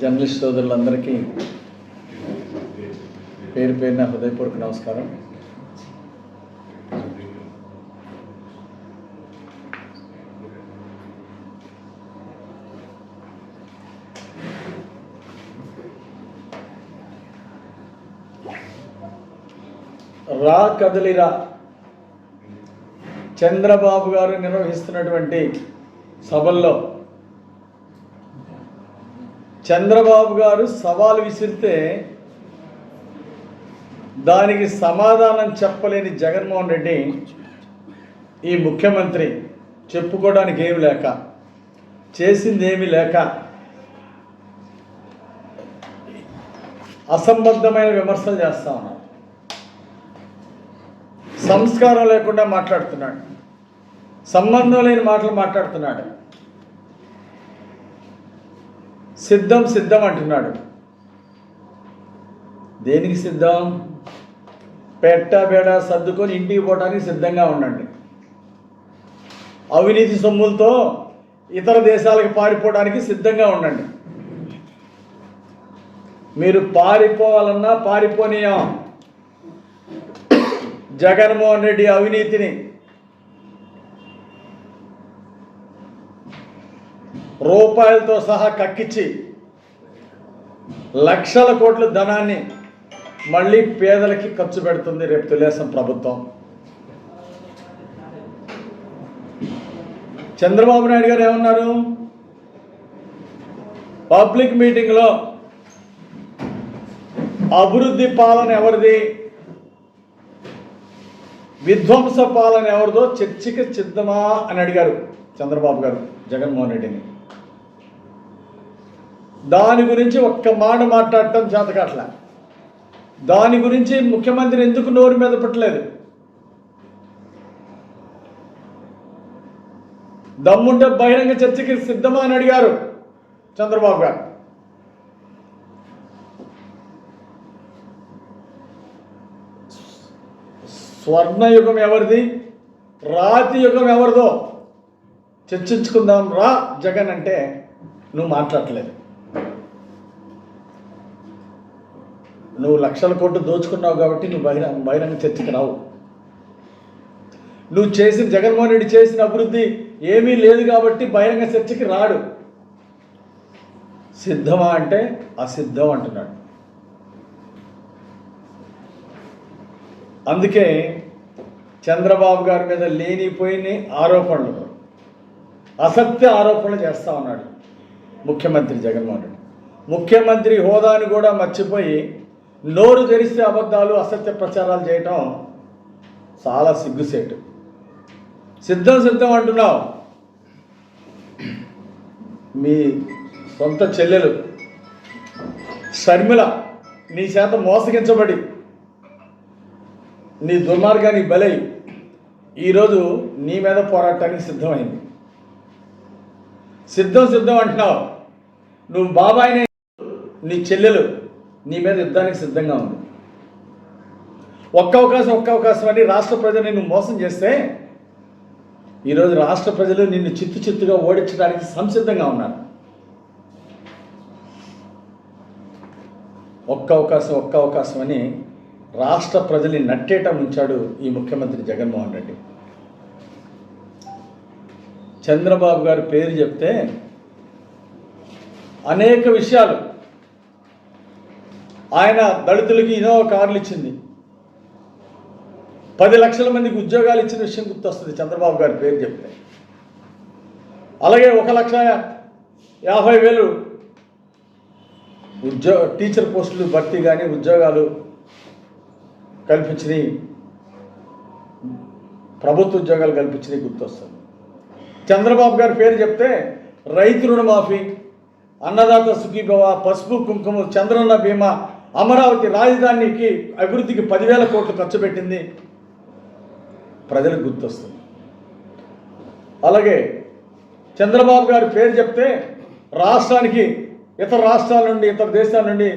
Journalist సోదరులందరికీ పేరు పేరున హృదయపూర్వక నమస్కారం. రా కదలిరా చంద్రబాబు గారు నిర్వహిస్తున్నటువంటి సభల్లో చంద్రబాబు గారు సవాలు విసిరితే దానికి సమాధానం చెప్పలేని జగన్మోహన్ రెడ్డి ఈ ముఖ్యమంత్రి చెప్పుకోవడానికి ఏమి లేక చేసింది ఏమి లేక అసంబద్ధమైన విమర్శలు చేస్తా ఉన్నాడు. సంస్కారం లేకుండా మాట్లాడుతున్నాడు. సంబంధం లేని మాటలు మాట్లాడుతున్నాడు. సిద్ధం సిద్ధం అంటున్నాడు. దేనికి సిద్ధం? పెట్ట బేడ సర్దుకొని ఇంటికి పోవడానికి సిద్ధంగా ఉండండి. అవినీతి సొమ్ములతో ఇతర దేశాలకు పారిపోవడానికి సిద్ధంగా ఉండండి. మీరు పారిపోవాలన్నా పారిపోనీయం. జగన్మోహన్ రెడ్డి అవినీతిని రూపాయలతో సహా కక్కించి లక్షల కోట్ల ధనాన్ని మళ్ళీ పేదలకి ఖర్చు పెడుతుంది రేపు తెలుగుదేశం ప్రభుత్వం. చంద్రబాబు నాయుడు గారు ఏమన్నారు? పబ్లిక్ మీటింగ్లో అభివృద్ధి పాలన ఎవరిది? విధ్వంస పాలన ఎవరిదో చర్చకి సిద్ధమా అని అడిగారు చంద్రబాబు గారు జగన్మోహన్ రెడ్డిని. దాని గురించి ఒక్క మాట మాట్లాడటం చేతకట్ల దాని గురించి ముఖ్యమంత్రి ఎందుకు నోరు మీద పెట్టలేదు? దమ్ముంటే బహిరంగ చర్చకి సిద్ధమా అని అడిగారు చంద్రబాబు గారు. స్వర్ణయుగం ఎవరిది? రాతి యుగం ఎవరిదో? చర్చించుకుందాం రా జగన్ అంటే నువ్వు మాట్లాడలేదు. నువ్వు లక్షల కోట్లు దోచుకున్నావు కాబట్టి నువ్వు బహిరంగ బహిరంగ చర్చకు రావు. నువ్వు చేసిన జగన్మోహన్ రెడ్డి చేసిన అభివృద్ధి ఏమీ లేదు కాబట్టి బహిరంగ చర్చకి రాడు. సిద్ధమా అంటే అసిద్ధం అంటున్నాడు. అందుకే చంద్రబాబు గారి మీద లేనిపోయిన ఆరోపణలు అసత్య ఆరోపణలు చేస్తా ఉన్నాడు ముఖ్యమంత్రి జగన్మోహన్ రెడ్డి. ముఖ్యమంత్రి హోదాని కూడా మర్చిపోయి నోరు తెరిస్తే అబద్ధాలు అసత్య ప్రచారాలు చేయటం చాలా సిగ్గుసేటు. సిద్ధం సిద్ధం అంటున్నావు. మీ సొంత చెల్లెలు షర్మిల నీ చేత మోసగించబడి నీ దుర్మార్గానికి బలై ఈరోజు నీ మీద పోరాటానికి సిద్ధమైంది. సిద్ధం సిద్ధం అంటున్నావు. నువ్వు బాబాయినే నీ చెల్లెలు నీ మీద యుద్ధానికి సిద్ధంగా ఉంది. ఒక్క అవకాశం ఒక్క అవకాశం అని రాష్ట్ర ప్రజలు నిన్ను మోసం చేస్తే ఈరోజు రాష్ట్ర ప్రజలు నిన్ను చిత్తు చిత్తుగా ఓడించడానికి సంసిద్ధంగా ఉన్నారు. ఒక్క అవకాశం ఒక్క అవకాశం అని రాష్ట్ర ప్రజల్ని నట్టేట ఉంచాడు ఈ ముఖ్యమంత్రి జగన్మోహన్ రెడ్డి. చంద్రబాబు గారి పేరు చెప్తే అనేక విషయాలు ఆయన దళితులకి ఇన్నోవా కార్లు ఇచ్చింది. పది లక్షల మందికి ఉద్యోగాలు ఇచ్చిన విషయం గుర్తొస్తుంది చంద్రబాబు గారి పేరు చెప్తే. అలాగే ఒక లక్ష యాభై వేలు ఉద్యో టీచర్ పోస్టులు భర్తీ కానీ ఉద్యోగాలు కల్పించినవి ప్రభుత్వ ఉద్యోగాలు కల్పించినవి గుర్తొస్తుంది. చంద్రబాబు గారి పేరు చెప్తే రైతు రుణమాఫీ అన్నదాత సుఖీభవ పసుపు కుంకుమ చంద్రన్న బీమా అమరావతి రాజధానికి అభివృద్ధికి పదివేల కోట్లు ఖర్చు పెట్టింది. ప్రజలకు గుర్తొస్తుంది. అలాగే చంద్రబాబు గారి పేరు చెప్తే రాష్ట్రానికి ఇతర రాష్ట్రాల నుండి ఇతర దేశాల నుండి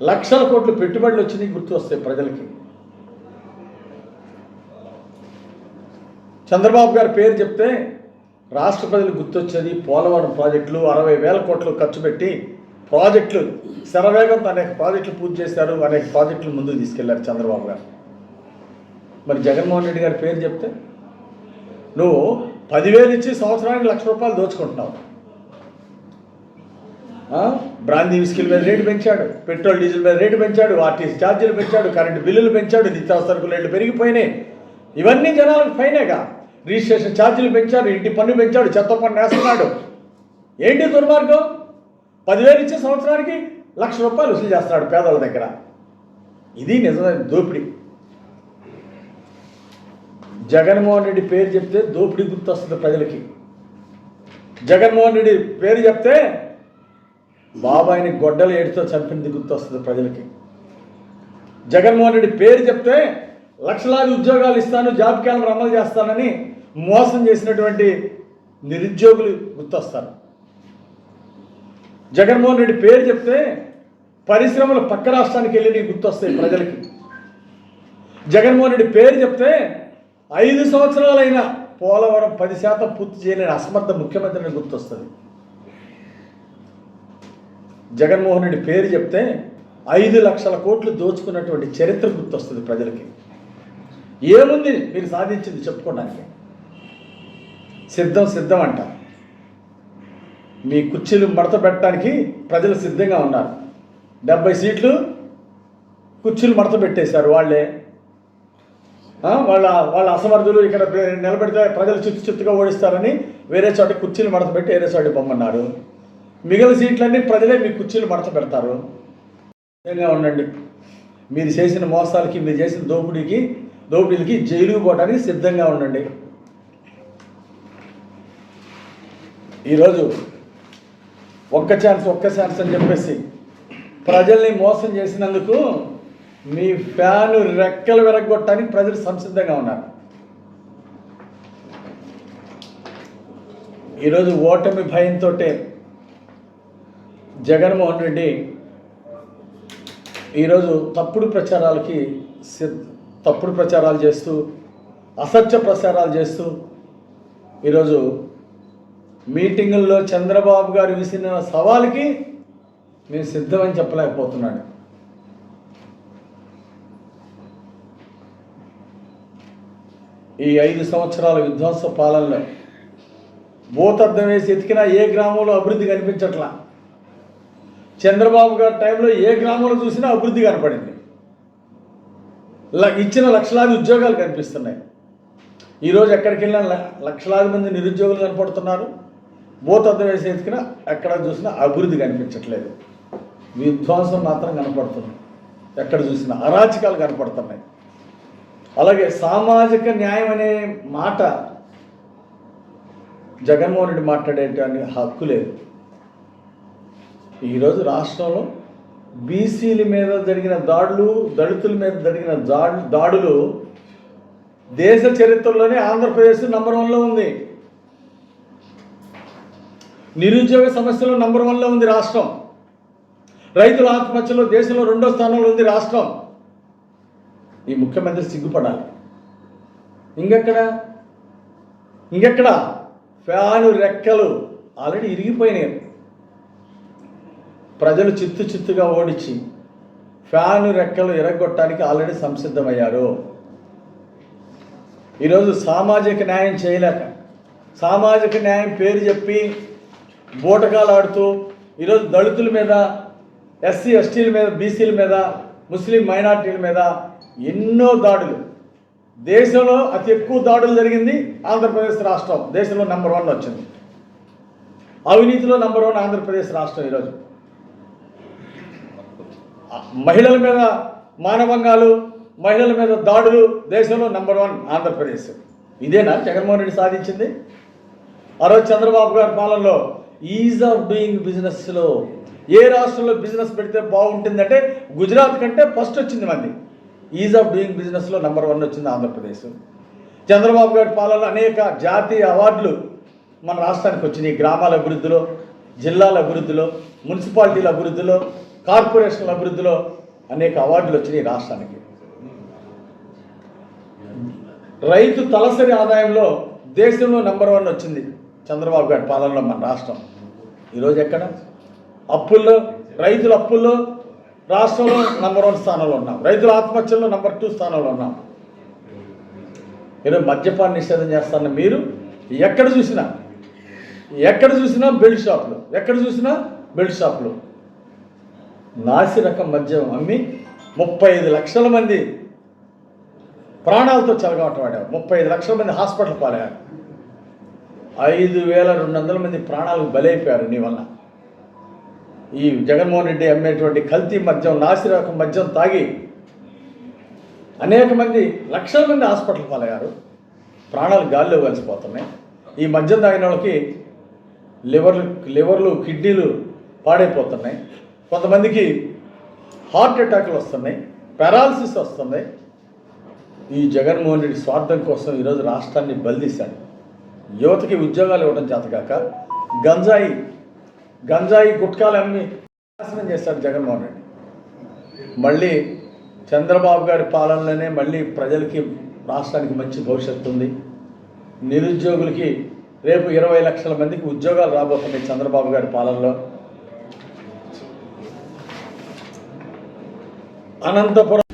లక్షల కోట్లు పెట్టుబడులు వచ్చినాయి గుర్తు వస్తాయి ప్రజలకి. చంద్రబాబు గారి పేరు చెప్తే రాష్ట్ర ప్రజలకు గుర్తొచ్చేది పోలవరం ప్రాజెక్టులు అరవై వేల కోట్లు ఖర్చు పెట్టి ప్రాజెక్టులు శరవేగంతో అనేక ప్రాజెక్టులు పూర్తి చేశారు అనేక ప్రాజెక్టులు ముందుకు తీసుకెళ్ళారు చంద్రబాబు గారు. మరి జగన్మోహన్ రెడ్డి గారి పేరు చెప్తే నువ్వు పదివేలు ఇచ్చి సంవత్సరానికి లక్ష రూపాయలు దోచుకుంటున్నావు. బ్రాంది విస్కిల్ మీద రేటు పెంచాడు పెట్రోల్ డీజిల్ మీద రేటు పెంచాడు ఆర్టీసీ ఛార్జీలు పెంచాడు కరెంటు బిల్లులు పెంచాడు నిత్యావసరకు రేట్లు పెరిగిపోయినాయి. ఇవన్నీ జనాలకు పైనేగా రిజిస్ట్రేషన్ ఛార్జీలు పెంచాడు ఇంటి పన్ను పెంచాడు చెత్త పన్ను వేస్తున్నాడు. ఏంటి దుర్మార్గం? పదివేలు ఇచ్చే సంవత్సరానికి లక్ష రూపాయలు వసూలు చేస్తున్నాడు పేదల దగ్గర. ఇది నిజమైన దోపిడీ. జగన్మోహన్ రెడ్డి పేరు చెప్తే దోపిడీ గుర్తొస్తుంది ప్రజలకి. జగన్మోహన్ రెడ్డి పేరు చెప్తే బాబాయిని గొడ్డలు ఏడుతో చంపింది గుర్తొస్తుంది ప్రజలకి. జగన్మోహన్ రెడ్డి పేరు చెప్తే లక్షలాది ఉద్యోగాలు ఇస్తాను జాబ్ క్యాలెండర్ అమలు చేస్తానని మోసం చేసినటువంటి నిరుద్యోగులు గుర్తొస్తారు. జగన్మోహన్ రెడ్డి పేరు చెప్తే పరిశ్రమలు పక్క రాష్ట్రానికి వెళ్ళి నీకు గుర్తొస్తాయి ప్రజలకి. జగన్మోహన్ రెడ్డి పేరు చెప్తే ఐదు సంవత్సరాలైన పోలవరం పది శాతం పూర్తి చేయలేని అసమర్థ ముఖ్యమంత్రిని గుర్తొస్తుంది. జగన్మోహన్ రెడ్డి పేరు చెప్తే ఐదు లక్షల కోట్లు దోచుకున్నటువంటి చరిత్ర గుర్తొస్తుంది ప్రజలకి. ఏముంది మీరు సాధించింది చెప్పుకోవడానికి? సిద్ధం సిద్ధం అంట మీ కుర్చీలు మడత పెట్టడానికి ప్రజలు సిద్ధంగా ఉన్నారు. డెబ్బై సీట్లు కుర్చీలు మడత పెట్టేశారు వాళ్ళే. వాళ్ళ వాళ్ళ అసమర్థులు ఇక్కడ నిలబెడితే ప్రజలు చిత్తు చిత్తుగా ఓడిస్తారని వేరే చోట కుర్చీలు మడత పెట్టి వేరే చోట పొమ్మన్నారు. మిగిలిన సీట్లన్నీ ప్రజలే మీ కుర్చీలు మడత పెడతారు. సిద్ధంగా ఉండండి. మీరు చేసిన మోసాలకి మీరు చేసిన దోపిడీకి దోపిడీలకి జైలుకు పోవడానికి సిద్ధంగా ఉండండి. ఈరోజు ఒక్క ఛాన్స్ ఒక్క ఛాన్స్ అని చెప్పేసి ప్రజల్ని మోసం చేసినందుకు మీ ఫ్యాన్ రెక్కలు విరగొట్టడానికి ప్రజలు సంసిద్ధంగా ఉన్నారు. ఈరోజు ఓటమి భయంతో జగన్మోహన్ రెడ్డి ఈరోజు తప్పుడు ప్రచారాలకి తప్పుడు ప్రచారాలు చేస్తూ అసత్య ప్రచారాలు చేస్తూ ఈరోజు మీటింగుల్లో చంద్రబాబు గారు విసిరిన సవాల్కి మేము సిద్ధమని చెప్పలేకపోతున్నాడు ఈ ఐదు సంవత్సరాల విధ్వంస పాలనలో భూతద్దం వేసి ఎతికినా ఏ గ్రామంలో అభివృద్ధి కనిపించట్లా? చంద్రబాబు గారి టైంలో ఏ గ్రామంలో చూసినా అభివృద్ధి కనపడింది. ఇచ్చిన లక్షలాది ఉద్యోగాలు కనిపిస్తున్నాయి. ఈరోజు ఎక్కడికి వెళ్ళినా లక్షలాది మంది నిరుద్యోగులు కనపడుతున్నారు. భూతత్వం వేసి ఎక్కడ చూసినా అభివృద్ధి కనిపించట్లేదు. విధ్వంసం మాత్రం కనపడుతుంది. ఎక్కడ చూసినా అరాచకాలు కనపడుతున్నాయి. అలాగే సామాజిక న్యాయం అనే మాట జగన్మోహన్ రెడ్డి మాట్లాడేటువంటి హక్కు లేదు. ఈరోజు రాష్ట్రంలో బీసీల మీద జరిగిన దాడులు దళితుల మీద జరిగిన దాడు దాడులు దేశ చరిత్రలోనే ఆంధ్రప్రదేశ్ నంబర్ వన్లో ఉంది. నిరుద్యోగ సమస్యలో నంబర్ వన్లో ఉంది రాష్ట్రం. రైతుల ఆత్మహత్యలో దేశంలో రెండో స్థానంలో ఉంది రాష్ట్రం. ఈ ముఖ్యమంత్రి సిగ్గుపడాలి. ఇంకెక్కడ? ఇంకెక్కడ? ఫ్యాను రెక్కలు ఆల్రెడీ ఇరిగిపోయినాయి. ప్రజలు చిత్తు చిత్తుగా ఓడించి ఫ్యాను రెక్కలు ఎరగొట్టడానికి ఆల్రెడీ సంసిద్ధమయ్యారు. ఈరోజు సామాజిక న్యాయం చేయలేక సామాజిక న్యాయం పేరు చెప్పి బూటకాలు ఆడుతూ ఈరోజు దళితుల మీద ఎస్సీ ఎస్టీల మీద బీసీల మీద ముస్లిం మైనార్టీల మీద ఎన్నో దాడులు. దేశంలో అతి ఎక్కువ దాడులు జరిగింది ఆంధ్రప్రదేశ్ రాష్ట్రం. దేశంలో నెంబర్ వన్ వచ్చింది. అవినీతిలో నెంబర్ వన్ ఆంధ్రప్రదేశ్ రాష్ట్రం ఈరోజు. మహిళల మీద మానవంగాలు మహిళల మీద దాడులు దేశంలో నెంబర్ వన్ ఆంధ్రప్రదేశ్. ఇదేనా జగన్మోహన్ రెడ్డి సాధించింది? ఆ రోజు చంద్రబాబు గారి పాలనలో ఈజ్ ఆఫ్ డూయింగ్ బిజినెస్లో ఏ రాష్ట్రంలో బిజినెస్ పెడితే బాగుంటుందంటే గుజరాత్ కంటే ఫస్ట్ వచ్చింది మంది. ఈజ్ ఆఫ్ డూయింగ్ బిజినెస్లో నెంబర్ వన్ వచ్చింది ఆంధ్రప్రదేశ్. చంద్రబాబు గారి పాలన అనేక జాతీయ అవార్డులు మన రాష్ట్రానికి వచ్చినాయి. గ్రామాల అభివృద్ధిలో జిల్లాల అభివృద్ధిలో మున్సిపాలిటీల అభివృద్ధిలో కార్పొరేషన్ల అభివృద్ధిలో అనేక అవార్డులు వచ్చినాయి రాష్ట్రానికి. రైతు తలసరి ఆదాయంలో దేశంలో నెంబర్ వన్ వచ్చింది. చంద్రబాబు గారి పాలనలో మన రాష్ట్రం. ఈరోజు ఎక్కడ? అప్పుల్లో రైతుల అప్పుల్లో రాష్ట్రంలో నంబర్ వన్ స్థానంలో ఉన్నాం. రైతుల ఆత్మహత్యల్లో నంబర్ టూ స్థానంలో ఉన్నాం. ఈరోజు మద్యపాన్ని నిషేధం చేస్తాన్న మీరు ఎక్కడ చూసినా ఎక్కడ చూసినా బెల్ట్ షాపులు ఎక్కడ చూసినా బెల్ట్ షాపులు. నాసి రకం మద్యం అమ్మి ముప్పై ఐదు లక్షల మంది ప్రాణాలతో చెలగాటమాడారు ముప్పై ఐదు లక్షల మంది హాస్పిటల్ పాలయ్యారు. ఐదు వేల రెండు వందల మంది ప్రాణాలకు బలైపోయారు నీ వల్ల. ఈ జగన్మోహన్ రెడ్డి అమ్మేటువంటి కల్తీ మద్యం నాసిరకం మద్యం తాగి అనేక మంది లక్షల మంది హాస్పిటల్ పాలయ్యారు. ప్రాణాలు గాల్లో కలిసిపోతున్నాయి. ఈ మద్యం తాగిన వాళ్ళకి లివర్లు లివర్లు కిడ్నీలు పాడైపోతున్నాయి. కొంతమందికి హార్ట్ అటాక్లు వస్తున్నాయి. పెరాలసిస్ వస్తున్నాయి ఈ జగన్మోహన్ రెడ్డి స్వార్థం కోసం ఈరోజు రాష్ట్రాన్ని బలిదీశాడు. యువతకి ఉద్యోగాలు ఇవ్వడం చేతగాక గంజాయి గంజాయి గుట్కాలు అమ్మి నాశనం చేశారు జగన్మోహన్ రెడ్డి. మళ్ళీ చంద్రబాబు గారి పాలనలోనే మళ్ళీ ప్రజలకి రాష్ట్రానికి మంచి భవిష్యత్తు ఉంది. నిరుద్యోగులకి రేపు ఇరవై లక్షల మందికి ఉద్యోగాలు రాబోతున్నాయి చంద్రబాబు గారి పాలనలో. అనంతపురం